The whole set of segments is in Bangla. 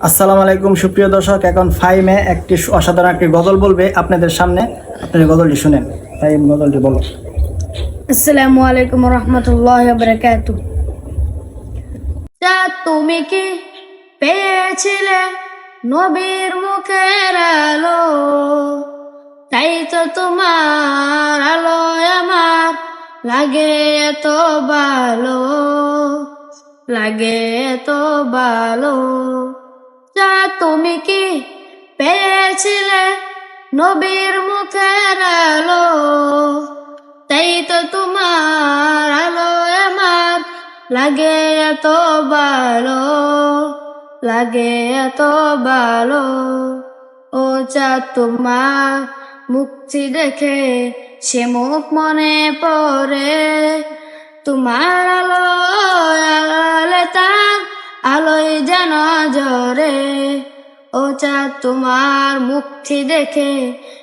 আসসালামু আলাইকুম, সুপ্রিয় দর্শক। এখন ফাইমে একটি অসাধারণ একটি গজল বলবে আপনাদের সামনে। আপনারা গজলটি শুনেন। ফাইম গজলটি বলো। আসসালামু আলাইকুম রহমতুল্লাহ বারাকাতু। তুমি কি পেয়েছিলে নবীর মুখের আলো? তাই তো তোমার আলো আমার লাগে এত ভালো, লাগে এত ভালো। তা তুমি কি পেয়েছিলে নবীর মুখের আলো? তাই তো তোমার আলো আমার লাগে এত ভালো, লাগে এত ভালো। ও চা তোমার মুক্তি দেখে সে মুখ মনে পড়ে। তোমার আলো আলোয় যেন জরে ও চা তোমার মুক্তি দেখে,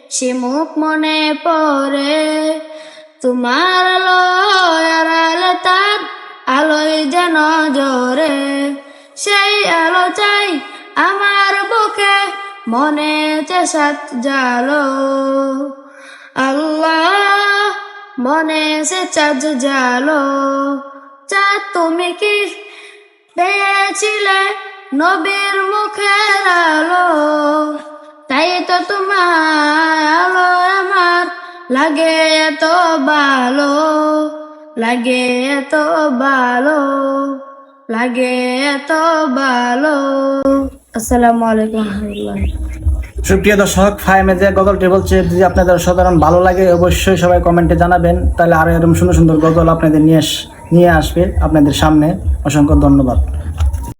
সে মুখ মনে পড়ে। তোমার আড়ালে তার আলোয় যেন জোরে। সেই আলো চাই আমার বুকে, মনে চেষাত জালো। আল্লাহ, মনে সে চাঁদ জালো। চা তুমি কি পেয়েছিলে নবীর মুখের আলো। তাই তো তোমার আলো আমার লাগে এত ভালো, লাগে এত ভালো, লাগে এত ভালো। আসসালামু আলাইকুম সুপ্রিয় দর্শক, ফাইমে যে গজলটি বলছে যদি আপনাদের সাধারণ ভালো লাগে, অবশ্যই সবাই কমেন্টে জানাবেন। তাহলে আরও এরকম সুন্দর সুন্দর গজল আপনাদের নিয়ে নিয়ে আসবে আপনাদের সামনে। অসংখ্য ধন্যবাদ।